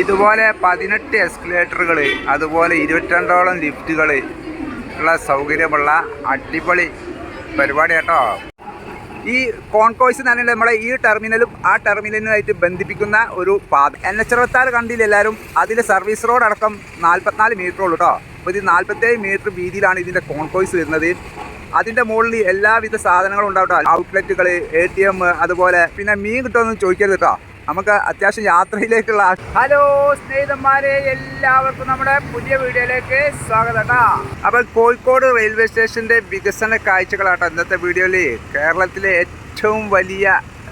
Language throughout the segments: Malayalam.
ഇതുപോലെ പതിനെട്ട് എസ്കലേറ്ററുകൾ അതുപോലെ ഇരുപത്തിരണ്ടോളം ലിഫ്റ്റുകൾ ഉള്ള സൗകര്യമുള്ള അടിപൊളി പരിപാടി കേട്ടോ. ഈ കോൺകോഴ്സ് പറഞ്ഞാൽ നമ്മളെ ഈ ടെർമിനലും ആ ടെർമിനലുമായിട്ട് ബന്ധിപ്പിക്കുന്ന ഒരു പാത. എൻ എച്ച് അറുപത്താറ് കണ്ടില്ല എല്ലാവരും? അതിൽ സർവീസ് റോഡ് അടക്കം നാൽപ്പത്തിനാല് മീറ്റർ ഉള്ളൂ കേട്ടോ. അപ്പോൾ ഇത് നാൽപ്പത്തേഴ് മീറ്റർ വീതിയിലാണ് ഇതിന്റെ കോൺകോഴ്സ് വരുന്നത്. അതിന്റെ മുകളിൽ എല്ലാവിധ സാധനങ്ങളും ഉണ്ടാവും കേട്ടോ. ഔട്ട്ലെറ്റുകൾ എ ടി എം അതുപോലെ പിന്നെ മീൻ കിട്ടുമെന്ന് ചോദിക്കരുത് കേട്ടോ. നമുക്ക് അത്യാവശ്യം യാത്രയിലേക്കുള്ള ഹലോ സ്നേഹിതന്മാരെ എല്ലാവർക്കും നമ്മുടെ പുതിയ വീഡിയോയിലേക്ക് സ്വാഗതം കേട്ടോ അപ്പോൾ കോഴിക്കോട് റെയിൽവേ സ്റ്റേഷന്റെ വികസന കാഴ്ചകളാട്ടോ ഇന്നത്തെ വീഡിയോയിൽ കേരളത്തിലെ ഏറ്റവും വലിയ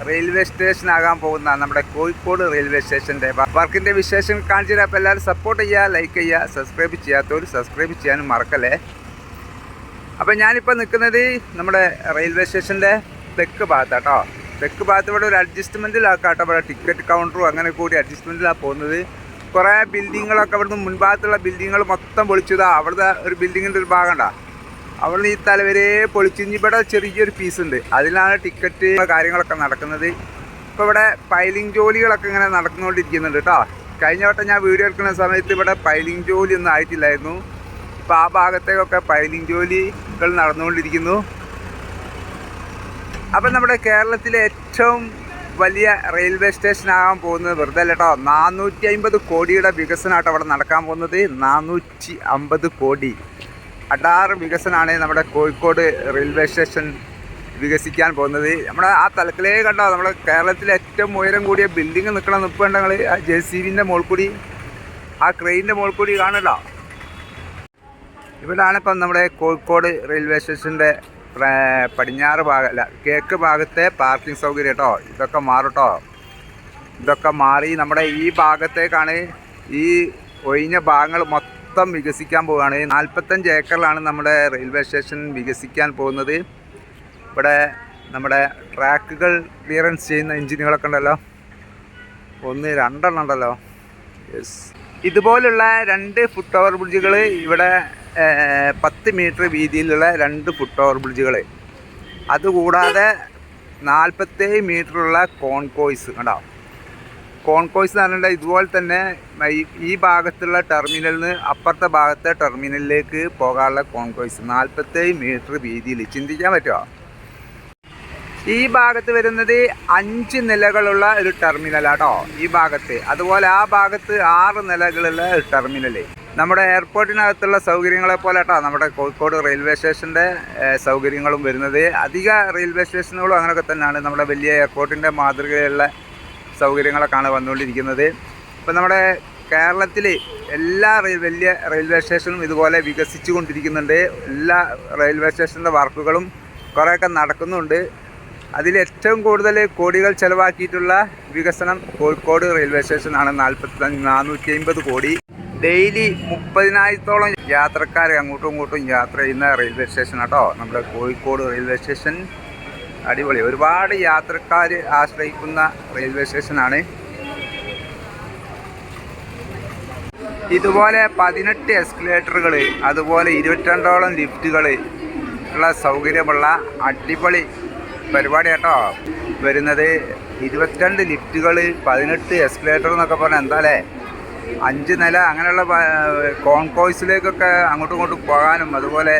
റെയിൽവേ സ്റ്റേഷൻ ആകാൻ പോകുന്ന നമ്മുടെ കോഴിക്കോട് റെയിൽവേ സ്റ്റേഷന്റെ വർക്കിന്റെ വിശേഷം കാണിച്ചു അപ്പോൾ എല്ലാവരും സപ്പോർട്ട് ചെയ്യുക ലൈക്ക് ചെയ്യുക സബ്സ്ക്രൈബ് ചെയ്യാത്തവർ സബ്സ്ക്രൈബ് ചെയ്യാനും മറക്കല്ലേ? അപ്പോൾ ഞാനിപ്പോൾ നിൽക്കുന്നത് നമ്മുടെ റെയിൽവേ സ്റ്റേഷന്റെ തെക്ക് ഭാഗത്താട്ടോ. തെക്ക് ഭാഗത്ത് ഇവിടെ ഒരു അഡ്ജസ്റ്റ്മെന്റിലാക്കാട്ടോ ഇവിടെ ടിക്കറ്റ് കൗണ്ടറും അങ്ങനെ കൂടി അഡ്ജസ്റ്റ്മെന്റിലാണ് പോകുന്നത്. കുറേ ബിൽഡിങ്ങുകളൊക്കെ അവിടുന്ന് മുൻഭാഗത്തുള്ള ബിൽഡിങ്ങുകൾ മൊത്തം പൊളിച്ചതാ. അവിടുത്തെ ഒരു ബിൽഡിങ്ങിന്റെ ഒരു ഭാഗം ഉണ്ടാ അവിടുന്ന് ഈ തല വരെ പൊളിച്ച് ഇനി ഇവിടെ ചെറിയൊരു പീസ് ഉണ്ട്. അതിലാണ് ടിക്കറ്റ് കാര്യങ്ങളൊക്കെ നടക്കുന്നത്. ഇപ്പോൾ ഇവിടെ പൈലിംഗ് ജോലികളൊക്കെ ഇങ്ങനെ നടന്നുകൊണ്ടിരിക്കുന്നുണ്ട് കേട്ടോ. കഴിഞ്ഞ വട്ടം ഞാൻ വീഡിയോ എടുക്കുന്ന സമയത്ത് ഇവിടെ പൈലിംഗ് ജോലി ഒന്നും ആയിട്ടില്ലായിരുന്നു. ഇപ്പോൾ ആ ഭാഗത്തേക്കൊക്കെ പൈലിംഗ് ജോലികൾ നടന്നുകൊണ്ടിരിക്കുന്നു. അപ്പം നമ്മുടെ കേരളത്തിലെ ഏറ്റവും വലിയ റെയിൽവേ സ്റ്റേഷൻ ആകാൻ പോകുന്നത് വെറുതെ കേട്ടോ. നാനൂറ്റി അമ്പത് കോടിയുടെ വികസനമാട്ടോ അവിടെ നടക്കാൻ പോകുന്നത്. നാനൂറ്റി അമ്പത് കോടി. അടാറ് വികസനമാണ് നമ്മുടെ കോഴിക്കോട് റെയിൽവേ സ്റ്റേഷൻ വികസിക്കാൻ പോകുന്നത്. നമ്മുടെ ആ തലത്തിലേ കണ്ടോ നമ്മുടെ കേരളത്തിലെ ഏറ്റവും ഉയരം കൂടിയ ബിൽഡിംഗ് നിൽക്കണ നിൽപ്പുണ്ടെങ്കിൽ ആ ജെ സി ബിന്റെ മുകളിൽ ആ ക്രെയിനിന്റെ മുകളിൽ കൂടി കാണല്ലോ ഇവിടാണ് നമ്മുടെ കോഴിക്കോട് റെയിൽവേ സ്റ്റേഷന്റെ പടിഞ്ഞാറ് ഭാഗം അല്ല കിഴക്ക് ഭാഗത്തെ പാർക്കിംഗ് സൗകര്യം കേട്ടോ. ഇതൊക്കെ മാറും കേട്ടോ. ഇതൊക്കെ മാറി നമ്മുടെ ഈ ഭാഗത്തേക്കാണ് ഈ ഒഴിഞ്ഞ ഭാഗങ്ങൾ മൊത്തം വികസിക്കാൻ പോവുകയാണ്. നാൽപ്പത്തഞ്ച് ഏക്കറിലാണ് നമ്മുടെ റെയിൽവേ സ്റ്റേഷൻ വികസിക്കാൻ പോകുന്നത്. ഇവിടെ നമ്മുടെ ട്രാക്കുകൾ ക്ലിയറൻസ് ചെയ്യുന്ന എഞ്ചിനുകളൊക്കെ ഉണ്ടല്ലോ. ഒന്ന് രണ്ടെണ്ണം ഉണ്ടല്ലോ. യെസ് ഇതുപോലുള്ള രണ്ട് ഫുട് ഓവർ ബ്രിഡ്ജുകൾ ഇവിടെ പത്ത് മീറ്റർ വീതിയിലുള്ള രണ്ട് ഫുട് ഓവർ ബ്രിഡ്ജുകൾ അതുകൂടാതെ നാൽപ്പത്തേഴ് മീറ്ററുള്ള കോൺകോയ്സ് കണ്ടോ? കോൺകോയ്സ് എന്ന് പറഞ്ഞാൽ ഇതുപോലെ തന്നെ ഈ- ഭാഗത്തുള്ള ടെർമിനലിൽ നിന്ന് അപ്പുറത്തെ ഭാഗത്തെ ടെർമിനലിലേക്ക് പോകാനുള്ള കോൺകോയ്സ് നാൽപ്പത്തേഴ് മീറ്റർ വീതിയിൽ ചിന്തിക്കാൻ പറ്റുമോ ഈ ഭാഗത്ത് വരുന്നത് അഞ്ച് നിലകളുള്ള ഒരു ടെർമിനലാട്ടോ ഈ ഭാഗത്ത്. അതുപോലെ ആ ഭാഗത്ത് ആറ് നിലകളുള്ള ഒരു ടെർമിനൽ നമ്മുടെ എയർപോർട്ടിനകത്തുള്ള സൗകര്യങ്ങളെ പോലെ കേട്ടോ നമ്മുടെ കോഴിക്കോട് റെയിൽവേ സ്റ്റേഷന്റെ സൗകര്യങ്ങളും വരുന്നത്. അധിക റെയിൽവേ സ്റ്റേഷനുകളും അങ്ങനെയൊക്കെ തന്നെയാണ്. നമ്മുടെ വലിയ എയർപോർട്ടിന്റെ മാതൃകയിലുള്ള സൗകര്യങ്ങളൊക്കെയാണ് വന്നുകൊണ്ടിരിക്കുന്നത്. ഇപ്പം നമ്മുടെ കേരളത്തിൽ എല്ലാ വലിയ റെയിൽവേ സ്റ്റേഷനും ഇതുപോലെ വികസിച്ചു കൊണ്ടിരിക്കുന്നുണ്ട് എല്ലാ റെയിൽവേ സ്റ്റേഷന്റെ വർക്കുകളും കുറേയൊക്കെ നടക്കുന്നുണ്ട്. അതിൽ ഏറ്റവും കൂടുതൽ കോടികൾ ചെലവാക്കിയിട്ടുള്ള വികസനം കോഴിക്കോട് റെയിൽവേ സ്റ്റേഷനാണ്. നാൽപ്പത്തി നാനൂറ്റി അമ്പത് കോടി. ഡെയിലി മുപ്പതിനായിരത്തോളം യാത്രക്കാർ അങ്ങോട്ടും ഇങ്ങോട്ടും യാത്ര ചെയ്യുന്ന റെയിൽവേ സ്റ്റേഷൻ കേട്ടോ നമ്മുടെ കോഴിക്കോട് റെയിൽവേ സ്റ്റേഷൻ. അടിപൊളി. ഒരുപാട് യാത്രക്കാർ ആശ്രയിക്കുന്ന റെയിൽവേ സ്റ്റേഷനാണ്. ഇതുപോലെ പതിനെട്ട് എസ്കലേറ്ററുകൾ അതുപോലെ ഇരുപത്തിരണ്ടോളം ലിഫ്റ്റുകൾ ഉള്ള സൗകര്യമുള്ള അടിപൊളി പരിപാടി കേട്ടോ. വരുന്നത് ഇരുപത്തിരണ്ട് ലിഫ്റ്റുകൾ പതിനെട്ട് എസ്കലേറ്റർ എന്നൊക്കെ പറഞ്ഞാൽ എന്താലേ? അഞ്ച് നില അങ്ങനെയുള്ള കോൺകോഴ്സിലേക്കൊക്കെ അങ്ങോട്ടും ഇങ്ങോട്ടും പോകാനും അതുപോലെ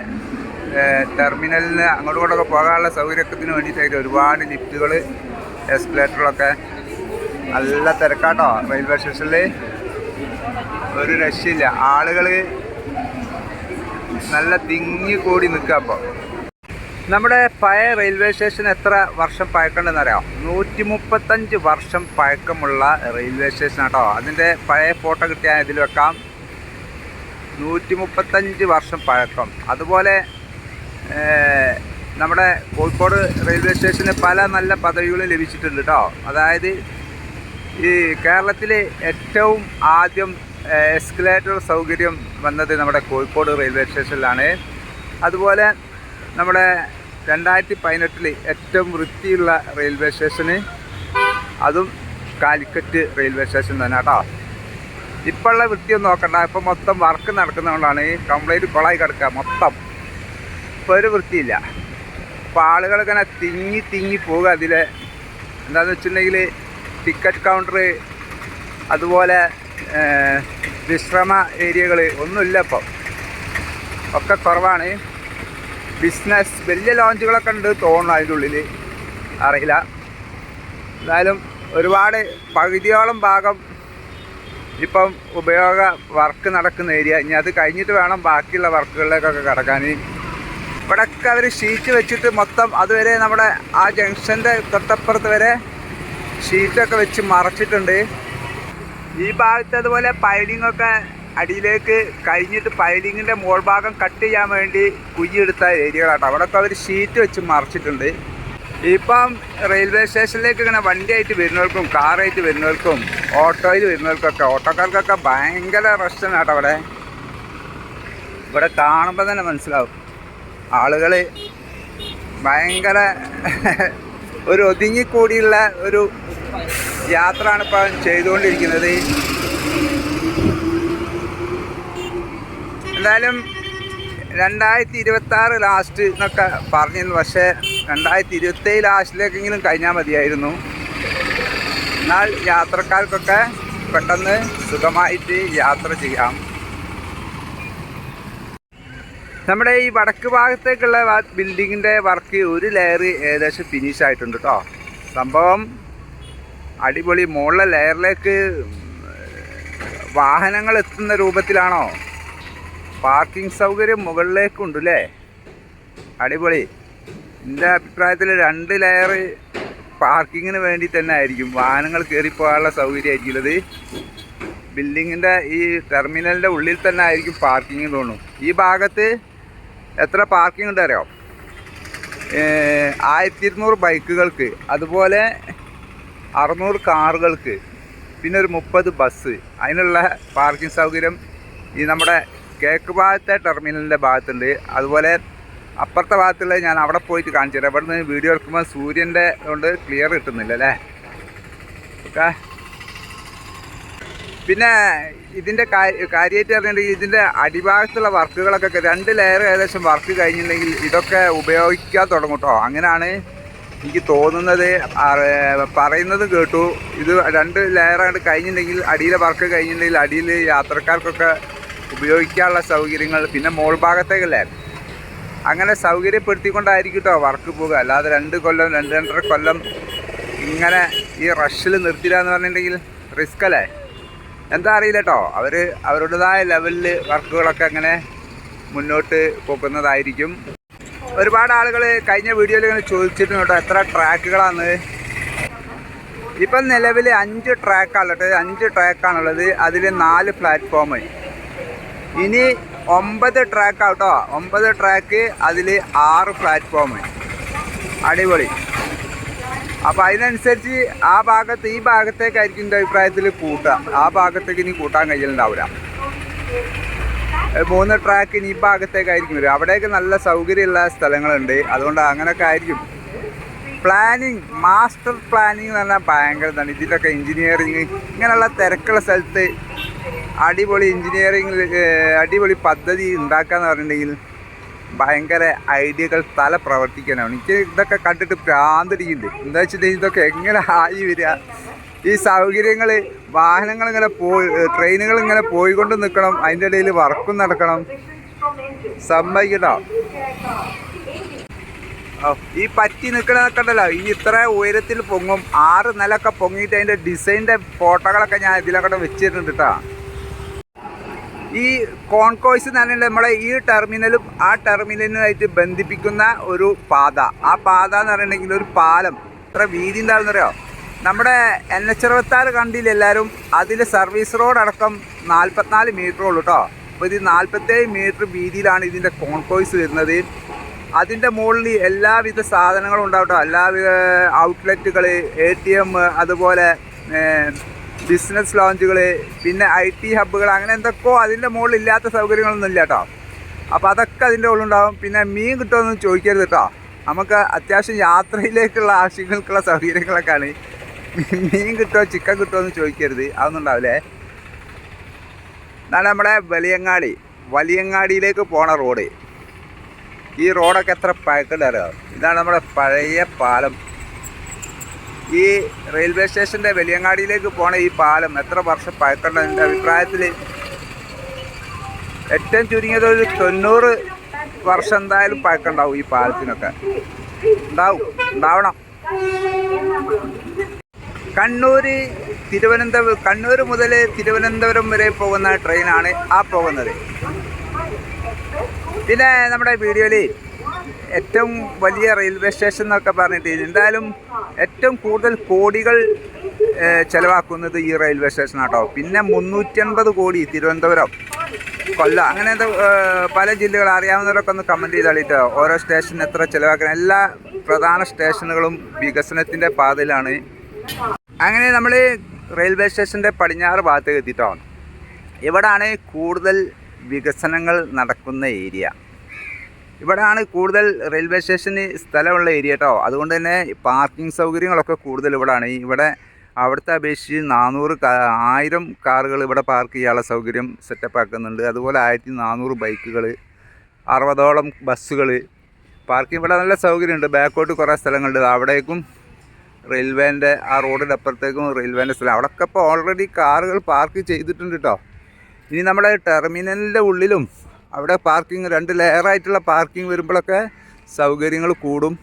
ടെർമിനലിന് അങ്ങോട്ടും ഇങ്ങോട്ടൊക്കെ പോകാനുള്ള സൗകര്യത്തിന് വേണ്ടിയിട്ടായിട്ട് ഒരുപാട് ലിഫ്റ്റുകൾ എസ്കലേറ്ററുകളൊക്കെ നല്ല തിരക്കാട്ടോ റെയിൽവേ സ്റ്റേഷനിൽ ഒരു രക്ഷയില്ല. ആളുകൾ നല്ല തിങ്ങി കൂടി നിൽക്കുക അപ്പോൾ നമ്മുടെ പഴയ റെയിൽവേ സ്റ്റേഷൻ എത്ര വർഷം പഴക്കമുണ്ടെന്ന് അറിയാം നൂറ്റി മുപ്പത്തഞ്ച് വർഷം പഴക്കമുള്ള റെയിൽവേ സ്റ്റേഷൻ ആട്ടോ അതിന്റെ പഴയ ഫോട്ടോ കിട്ടിയാൽ ഇതിൽ വെക്കാം. നൂറ്റി മുപ്പത്തഞ്ച് വർഷം പഴക്കം. അതുപോലെ നമ്മുടെ കോഴിക്കോട് റെയിൽവേ സ്റ്റേഷന് പല നല്ല പദവികളും ലഭിച്ചിട്ടുണ്ട് കേട്ടോ അതായത് ഈ കേരളത്തിൽ ഏറ്റവും ആദ്യം എസ്കലേറ്റർ സൗകര്യം വന്നത് നമ്മുടെ കോഴിക്കോട് റെയിൽവേ സ്റ്റേഷനിലാണ്. അതുപോലെ നമ്മുടെ രണ്ടായിരത്തി പതിനെട്ടിൽ ഏറ്റവും വൃത്തിയുള്ള റെയിൽവേ സ്റ്റേഷന് അതും കാലിക്കറ്റ് റെയിൽവേ സ്റ്റേഷൻ തന്നെ കേട്ടോ. ഇപ്പോഴുള്ള വൃത്തിയൊന്നും നോക്കണ്ട. ഇപ്പം മൊത്തം വർക്ക് നടക്കുന്നതുകൊണ്ടാണ് കംപ്ലൈന്റ് കുളായി കിടക്കുക മൊത്തം. ഇപ്പോൾ ഒരു വൃത്തിയില്ല. അപ്പോൾ ആളുകൾ ഇങ്ങനെ തിങ്ങി തിങ്ങി പോകുക അതിൽ എന്താണെന്ന് വെച്ചിട്ടുണ്ടെങ്കിൽ ടിക്കറ്റ് കൗണ്ടർ അതുപോലെ വിശ്രമ ഏരിയകൾ ഒന്നുമില്ല ഇപ്പം. ഒക്കെ കുറവാണ്. ബിസിനസ് വലിയ ലോഞ്ചുകളൊക്കെ ഉണ്ട് തോന്നുന്നു അതിന്റെ ഉള്ളിൽ അറിയില്ല. എന്തായാലും ഒരുപാട് പകുതിയോളം ഭാഗം ഇപ്പം ഉപയോഗ വർക്ക് നടക്കുന്ന ഏരിയ ഇനി അത് കഴിഞ്ഞിട്ട് വേണം ബാക്കിയുള്ള വർക്കുകളിലേക്കൊക്കെ കിടക്കാൻ. ഇവിടെയൊക്കെ അവർ ഷീറ്റ് വെച്ചിട്ട് മൊത്തം അതുവരെ നമ്മുടെ ആ ജംഗ്ഷന്റെ തൊട്ടപ്പുറത്ത് വരെ ഷീറ്റൊക്കെ വെച്ച് മറച്ചിട്ടുണ്ട്. ഈ ഭാഗത്ത് അതുപോലെ ഒക്കെ അടിയിലേക്ക് കഴിഞ്ഞിട്ട് പൈലിങ്ങിന്റെ മോൾ ഭാഗം കട്ട് ചെയ്യാൻ വേണ്ടി കുയ്യെടുത്ത ഏരിയകളാട്ടോ. അവിടെയൊക്കെ അവർ ഷീറ്റ് വെച്ച് മറിച്ചിട്ടുണ്ട്. ഇപ്പം റെയിൽവേ സ്റ്റേഷനിലേക്ക് ഇങ്ങനെ വണ്ടിയായിട്ട് വരുന്നവർക്കും കാറായിട്ട് വരുന്നവർക്കും ഓട്ടോയിൽ വരുന്നവർക്കൊക്കെ ഓട്ടോക്കാർക്കൊക്കെ ഭയങ്കര റഷ്ടാണ് കേട്ടോ അവിടെ. ഇവിടെ കാണുമ്പോൾ തന്നെ മനസ്സിലാവും. ആളുകൾ ഭയങ്കര ഒരു ഒതുങ്ങിക്കൂടിയുള്ള ഒരു യാത്രയാണ് ഇപ്പം ചെയ്തുകൊണ്ടിരിക്കുന്നത്. എന്തായാലും രണ്ടായിരത്തി ഇരുപത്തി ആറ് ലാസ്റ്റ് എന്നൊക്കെ പറഞ്ഞിരുന്നു. പക്ഷേ രണ്ടായിരത്തി ഇരുപത്തേഴ് ലാസ്റ്റിലേക്കെങ്കിലും കഴിഞ്ഞാൽ മതിയായിരുന്നു. എന്നാൽ യാത്രക്കാർക്കൊക്കെ പെട്ടെന്ന് സുഖമായിട്ട് യാത്ര ചെയ്യാം. നമ്മുടെ ഈ വടക്ക് ഭാഗത്തേക്കുള്ള ബിൽഡിങ്ങിന്റെ വർക്ക് ഒരു ലെയർ ഏകദേശം ഫിനിഷ് ആയിട്ടുണ്ട് കേട്ടോ സംഭവം അടിപൊളി മുകളിലെ ലെയറിലേക്ക് വാഹനങ്ങൾ എത്തുന്ന രൂപത്തിലാണോ? പാർക്കിംഗ് സൗകര്യം മുകളിലേക്കുണ്ട് അല്ലേ അടിപൊളി. എന്റെ അഭിപ്രായത്തിൽ രണ്ട് ലെയർ പാർക്കിങ്ങിന് വേണ്ടി തന്നെ ആയിരിക്കും വാഹനങ്ങൾ കയറിപ്പോകാനുള്ള സൗകര്യമായിരിക്കുള്ളത് ബിൽഡിങ്ങിന്റെ ഈ ടെർമിനലിന്റെ ഉള്ളിൽ തന്നെ ആയിരിക്കും പാർക്കിംഗ് തോന്നും ഈ ഭാഗത്ത് എത്ര പാർക്കിംഗ് ഉണ്ട് അറിയാം? ആയിരത്തി ഇരുന്നൂറ് ബൈക്കുകൾക്ക് അതുപോലെ അറുന്നൂറ് കാറുകൾക്ക് പിന്നെ ഒരു മുപ്പത് ബസ് അതിനുള്ള പാർക്കിംഗ് സൗകര്യം ഈ നമ്മുടെ കേക്ക് ഭാഗത്തെ ടെർമിനലിന്റെ ഭാഗത്തുണ്ട്. അതുപോലെ അപ്പുറത്തെ ഭാഗത്തുള്ള ഞാൻ അവിടെ പോയിട്ട് കാണിച്ചു തരാം. ഇവിടെ നിന്ന് വീഡിയോ എടുക്കുമ്പോൾ സൂര്യന്റെ കൊണ്ട് ക്ലിയർ കിട്ടുന്നില്ല അല്ലേ? ഓക്കെ. പിന്നെ ഇതിന്റെ കാര്യമായിട്ട് പറഞ്ഞിട്ടുണ്ടെങ്കിൽ ഇതിന്റെ അടിഭാഗത്തുള്ള വർക്കുകളൊക്കെ രണ്ട് ലെയർ ഏകദേശം വർക്ക് കഴിഞ്ഞിട്ടുണ്ടെങ്കിൽ ഇതൊക്കെ ഉപയോഗിക്കാൻ തുടങ്ങും കേട്ടോ അങ്ങനെയാണ് എനിക്ക് തോന്നുന്നത്. പറയുന്നത് കേട്ടു. ഇത് രണ്ട് ലെയർ ലെയറായിട്ട് കഴിഞ്ഞിട്ടുണ്ടെങ്കിൽ അടിയിലെ വർക്ക് കഴിഞ്ഞിട്ടുണ്ടെങ്കിൽ അടിയിൽ യാത്രക്കാർക്കൊക്കെ ഉപയോഗിക്കാനുള്ള സൗകര്യങ്ങൾ പിന്നെ മോൾ ഭാഗത്തേക്കല്ലേ? അങ്ങനെ സൗകര്യപ്പെടുത്തിക്കൊണ്ടായിരിക്കും കേട്ടോ വർക്ക് പോകുക അല്ലാതെ രണ്ട് കൊല്ലം രണ്ട് രണ്ടര കൊല്ലം ഇങ്ങനെ ഈ റഷിൽ നിർത്തില്ല എന്ന് പറഞ്ഞിട്ടുണ്ടെങ്കിൽ റിസ്ക് അല്ലേ? എന്താ അറിയില്ല കേട്ടോ അവർ അവരുടേതായ ലെവലിൽ വർക്കുകളൊക്കെ അങ്ങനെ മുന്നോട്ട് പോകുന്നതായിരിക്കും ഒരുപാട് ആളുകൾ കഴിഞ്ഞ വീഡിയോയിൽ ഇങ്ങനെ ചോദിച്ചിട്ടുണ്ട് കേട്ടോ എത്ര ട്രാക്കുകളാണ് ഇപ്പം നിലവിൽ അഞ്ച് ട്രാക്കാണ് കേട്ടോ അഞ്ച് ട്രാക്കാണുള്ളത്. അതിൽ നാല് പ്ലാറ്റ്ഫോം ഇനി ഒമ്പത് ട്രാക്ക് ആട്ടോ ഒമ്പത് ട്രാക്ക് അതിൽ ആറ് പ്ലാറ്റ്ഫോം അടിപൊളി. അപ്പോൾ അതിനനുസരിച്ച് ആ ഭാഗത്ത് ഈ ഭാഗത്തേക്കായിരിക്കും എന്റെ അഭിപ്രായത്തിൽ കൂട്ടുക ആ ഭാഗത്തേക്ക് ഇനി കൂട്ടാൻ കഴിയലുണ്ടാവില്ല മൂന്ന് ട്രാക്ക് ഇനി ഈ ഭാഗത്തേക്കായിരിക്കും വരിക. അവിടെയൊക്കെ നല്ല സൗകര്യമുള്ള സ്ഥലങ്ങളുണ്ട്. അതുകൊണ്ട് അങ്ങനെയൊക്കെ ആയിരിക്കും. പ്ലാനിങ് മാസ്റ്റർ പ്ലാനിങ് എന്ന് പറഞ്ഞാൽ ഭയങ്കര ഇതിലൊക്കെ എഞ്ചിനീയറിങ് ഇങ്ങനെയുള്ള തിരക്കുള്ള സ്ഥലത്ത് അടിപൊളി എഞ്ചിനീയറിംഗ് അടിപൊളി പദ്ധതി ഉണ്ടാക്കാന്ന് പറഞ്ഞിട്ടുണ്ടെങ്കിൽ ഭയങ്കര ഐഡിയകൾ തല പ്രവർത്തിക്കാനാണ്. എനിക്ക് ഇതൊക്കെ കണ്ടിട്ട് പ്രാന്തിരിക്കുന്നുണ്ട് എന്താ വെച്ചിട്ടുണ്ടെങ്കിൽ ഇതൊക്കെ എങ്ങനെ ആയി വരിക? ഈ സൗകര്യങ്ങൾ വാഹനങ്ങൾ ഇങ്ങനെ പോയി ട്രെയിനുകൾ ഇങ്ങനെ പോയിക്കൊണ്ട് നിൽക്കണം അതിന്റെ ഇടയിൽ വർക്കും നടക്കണം. ഓ, ഈ പറ്റി നിൽക്കണതൊക്കെ ഉണ്ടല്ലോ. ഇനി ഇത്ര ഉയരത്തിൽ പൊങ്ങും ആറ് നിലൊക്കെ പൊങ്ങിയിട്ട് അതിന്റെ ഡിസൈന്റെ ഫോട്ടോകളൊക്കെ ഞാൻ ഇതിലൊക്കെ വെച്ചിട്ടുണ്ട് കേട്ടോ ഈ കോൺകോയ്സ് എന്ന് പറഞ്ഞാൽ നമ്മളെ ഈ ടെർമിനലും ആ ടെർമിനലുമായിട്ട് ബന്ധിപ്പിക്കുന്ന ഒരു പാത. ആ പാത എന്ന് പറഞ്ഞിട്ടുണ്ടെങ്കിൽ ഒരു പാലം. എത്ര വീതി ഉണ്ടാവുന്നറിയോ നമ്മുടെ എൻ എച്ച് അറുപത്താറ് കണ്ടില്ല എല്ലാവരും? അതിൽ സർവീസ് റോഡ് അടക്കം നാൽപ്പത്തിനാല് മീറ്റർ ഉള്ളൂ കേട്ടോ അപ്പോൾ ഇത് നാൽപ്പത്തേഴ് മീറ്റർ വീതിയിലാണ് ഇതിന്റെ കോൺകോയ്സ് വരുന്നത്. അതിന്റെ മുകളിൽ എല്ലാവിധ സാധനങ്ങളും ഉണ്ടാവും കേട്ടോ എല്ലാവിധ ഔട്ട്ലെറ്റുകൾ എ ടി എം അതുപോലെ ബിസിനസ് ലോഞ്ചുകൾ പിന്നെ ഐ ടി ഹബ്ബുകൾ അങ്ങനെ എന്തൊക്കെയോ അതിന്റെ മുകളിൽ ഇല്ലാത്ത സൗകര്യങ്ങളൊന്നും ഇല്ല കേട്ടോ അപ്പോൾ അതൊക്കെ അതിന്റെ ഉള്ളുണ്ടാവും പിന്നെ മീൻ കിട്ടുമെന്ന് ചോദിക്കരുത് കേട്ടോ നമുക്ക് അത്യാവശ്യം യാത്രയിലേക്കുള്ള ആവശ്യങ്ങൾക്കുള്ള സൗകര്യങ്ങളൊക്കെയാണ്. മീൻ കിട്ടുമോ ചിക്കൻ കിട്ടുമോ എന്ന് ചോദിക്കരുത്. അതൊന്നും ഉണ്ടാവില്ലേ? ഇതാണ് നമ്മുടെ വലിയങ്ങാടി. വലിയങ്ങാടിയിലേക്ക് പോണ റോഡ്. ഈ റോഡൊക്കെ എത്ര പഴക്കണ്ടറിയോ ഇതാണ് നമ്മുടെ പഴയ പാലം. ഈ റെയിൽവേ സ്റ്റേഷന്റെ വലിയങ്ങാടിയിലേക്ക് പോണ ഈ പാലം എത്ര വർഷം പഴക്കണ്ട എന്റെ അഭിപ്രായത്തിൽ? ഏറ്റവും ചുരുങ്ങിയത് ഒരു തൊണ്ണൂറ് വർഷം എന്തായാലും പഴക്കണ്ടാവും ഈ പാലത്തിനൊക്കെ. ഉണ്ടാവും. ഉണ്ടാവണം. കണ്ണൂർ തിരുവനന്തപുരം കണ്ണൂർ മുതൽ തിരുവനന്തപുരം വരെ പോകുന്ന ട്രെയിനാണ് ആ പോകുന്നത്. പിന്നെ നമ്മുടെ വീഡിയോയിൽ ഏറ്റവും വലിയ റെയിൽവേ സ്റ്റേഷൻ എന്നൊക്കെ പറഞ്ഞിട്ട് എന്തായാലും ഏറ്റവും കൂടുതൽ കോടികൾ ചിലവാക്കുന്നത് ഈ റെയിൽവേ സ്റ്റേഷൻ ആട്ടോ. പിന്നെ മുന്നൂറ്റി അൻപത് കോടി തിരുവനന്തപുരം. കൊല്ല. അങ്ങനെ പല ജില്ലകൾ അറിയാവുന്നവരൊക്കെ ഒന്ന് കമന്റ് ചെയ്താളിട്ടോ. ഓരോ സ്റ്റേഷൻ എത്ര ചിലവാക്കണം. എല്ലാ പ്രധാന സ്റ്റേഷനുകളും വികസനത്തിന്റെ പാതയിലാണ്. അങ്ങനെ നമ്മൾ റെയിൽവേ സ്റ്റേഷന്റെ പടിഞ്ഞാറ് ഭാഗത്തേക്ക് എത്തിയിട്ടോ. ഇവിടാണ് കൂടുതൽ വികസനങ്ങൾ നടക്കുന്ന ഏരിയ? ഇവിടെയാണ് കൂടുതൽ റെയിൽവേ സ്റ്റേഷന് സ്ഥലമുള്ള ഏരിയ കേട്ടോ അതുകൊണ്ട് തന്നെ പാർക്കിംഗ് സൗകര്യങ്ങളൊക്കെ കൂടുതൽ ഇവിടെയാണ് ഇവിടെ അവിടുത്തെ അപേക്ഷിച്ച് നാനൂറ് ആയിരം കാറുകൾ ഇവിടെ പാർക്ക് ചെയ്യാനുള്ള സൗകര്യം സെറ്റപ്പ് ആക്കുന്നുണ്ട്. അതുപോലെ ആയിരത്തി നാനൂറ് ബൈക്കുകൾ അറുപതോളം ബസ്സുകൾ പാർക്കിംഗ് ഇവിടെ നല്ല സൗകര്യമുണ്ട്. ബാക്കോട്ട് കുറേ സ്ഥലങ്ങളുണ്ട്. അവിടേക്കും റെയിൽവേന്റെ ആ റോഡിന്റെ അപ്പുറത്തേക്കും റെയിൽവേന്റെ സ്ഥലം. അവിടെയൊക്കെ ഇപ്പോൾ ഓൾറെഡി കാറുകൾ പാർക്ക് ചെയ്തിട്ടുണ്ട് കേട്ടോ ഇനി നമ്മുടെ ടെർമിനലിന്റെ ഉള്ളിലും അവിടെ പാർക്കിംഗ് രണ്ട് ലെയറായിട്ടുള്ള പാർക്കിംഗ് വരുമ്പോഴൊക്കെ സൗകര്യങ്ങൾ കൂടും.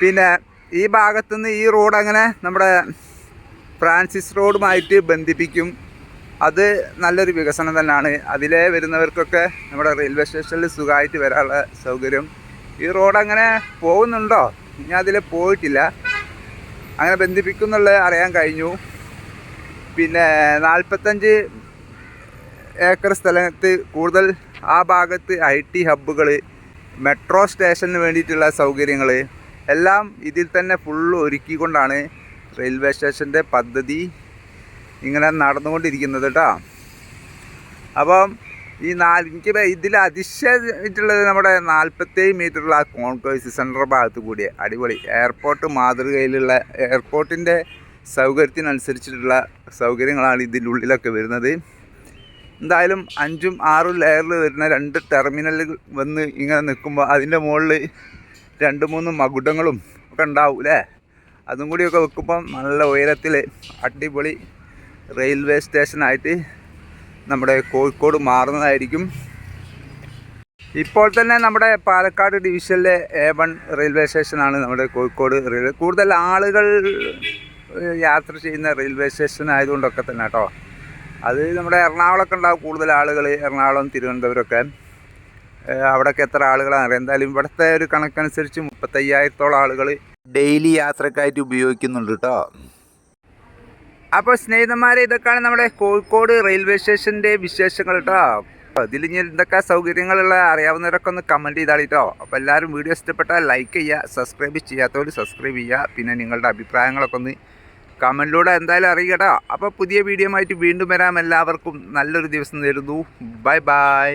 പിന്നെ ഈ ഭാഗത്തുനിന്ന് ഈ റോഡ് അങ്ങനെ നമ്മുടെ ഫ്രാൻസിസ് റോഡുമായിട്ട് ബന്ധിപ്പിക്കും. അത് നല്ലൊരു വികസനം തന്നെയാണ്. അതിലെ വരുന്നവർക്കൊക്കെ നമ്മുടെ റെയിൽവേ സ്റ്റേഷനിൽ സുഖമായിട്ട് വരാനുള്ള സൗകര്യം. ഈ റോഡ് അങ്ങനെ പോകുന്നുണ്ടോ? ഞാൻ അതിൽ പോയിട്ടില്ല. അങ്ങനെ ബന്ധിപ്പിക്കുന്നുള്ള അറിയാൻ കഴിഞ്ഞു. പിന്നെ നാൽപ്പത്തഞ്ച് ഏക്കർ സ്ഥലത്ത് കൂടുതൽ ആ ഭാഗത്ത് ഐ ടി ഹബ്ബുകൾ മെട്രോ സ്റ്റേഷന് വേണ്ടിയിട്ടുള്ള സൗകര്യങ്ങൾ എല്ലാം ഇതിൽ തന്നെ ഫുള്ള് ഒരുക്കിക്കൊണ്ടാണ് റെയിൽവേ സ്റ്റേഷന്റെ പദ്ധതി ഇങ്ങനെ നടന്നുകൊണ്ടിരിക്കുന്നത് കേട്ടോ അപ്പം ഈ നാല് എനിക്ക് ഇതിൽ അതിശയമായിട്ടുള്ളത് നമ്മുടെ നാൽപ്പത്തേഴ് മീറ്ററുള്ള ആ കോൺകോഴ്സ് സെന്റർ ഭാഗത്ത് കൂടിയ അടിപൊളി. എയർപോർട്ട് മാതൃകയിലുള്ള എയർപോർട്ടിന്റെ സൗകര്യത്തിനനുസരിച്ചിട്ടുള്ള സൗകര്യങ്ങളാണ് ഇതിന്റെ ഉള്ളിലൊക്കെ വരുന്നത്. എന്തായാലും അഞ്ചും ആറും ലെയറിൽ വരുന്ന രണ്ട് ടെർമിനലുകൾ വന്ന് ഇങ്ങനെ നിൽക്കുമ്പോൾ അതിന്റെ മുകളിൽ രണ്ട് മൂന്ന് മകുടങ്ങളും ഒക്കെ ഉണ്ടാവും അല്ലേ അതും കൂടിയൊക്കെ വെക്കുമ്പം നല്ല ഉയരത്തിൽ അടിപൊളി റെയിൽവേ സ്റ്റേഷനായിട്ട് നമ്മുടെ കോഴിക്കോട് മാറുന്നതായിരിക്കും. ഇപ്പോൾ തന്നെ നമ്മുടെ പാലക്കാട് ഡിവിഷനിലെ എ വൺ റെയിൽവേ സ്റ്റേഷനാണ് നമ്മുടെ കോഴിക്കോട് റെയിൽവേ. കൂടുതൽ ആളുകൾ യാത്ര ചെയ്യുന്ന റെയിൽവേ സ്റ്റേഷൻ ആയതുകൊണ്ടൊക്കെ തന്നെ കേട്ടോ. അത് നമ്മുടെ എറണാകുളമൊക്കെ ഉണ്ടാവും കൂടുതൽ ആളുകൾ എറണാകുളം തിരുവനന്തപുരമൊക്കെ. അവിടെ അവിടെയൊക്കെ എത്ര ആളുകളാണ്? അറിയാം. എന്തായാലും ഇവിടുത്തെ ഒരു കണക്കനുസരിച്ച് മുപ്പത്തയ്യായിരത്തോളം ആളുകൾ ഡെയിലി യാത്രക്കായിട്ട് ഉപയോഗിക്കുന്നുണ്ട് കേട്ടോ അപ്പോൾ സ്നേഹിതന്മാരെ ഇതൊക്കെയാണ് നമ്മുടെ കോഴിക്കോട് റെയിൽവേ സ്റ്റേഷന്റെ വിശേഷങ്ങൾ കേട്ടോ ഇതിൽ ഇനി എന്തൊക്കെ സൗകര്യങ്ങളുള്ള അറിയാവുന്നവരൊക്കെ ഒന്ന് കമന്റ് ചെയ്താൽ കേട്ടോ അപ്പോൾ എല്ലാവരും വീഡിയോ ഇഷ്ടപ്പെട്ടാൽ ലൈക്ക് ചെയ്യുക സബ്സ്ക്രൈബ് ചെയ്യാത്തവർ സബ്സ്ക്രൈബ് ചെയ്യുക. പിന്നെ നിങ്ങളുടെ അഭിപ്രായങ്ങളൊക്കെ ഒന്ന് കമന്റിലൂടെ എന്തായാലും അറിയിക്കട്ടോ കേട്ടോ അപ്പോൾ പുതിയ വീഡിയോ ആയിട്ട് വീണ്ടും വരാം. എല്ലാവർക്കും നല്ലൊരു ദിവസം നേരുന്നു. Bye bye.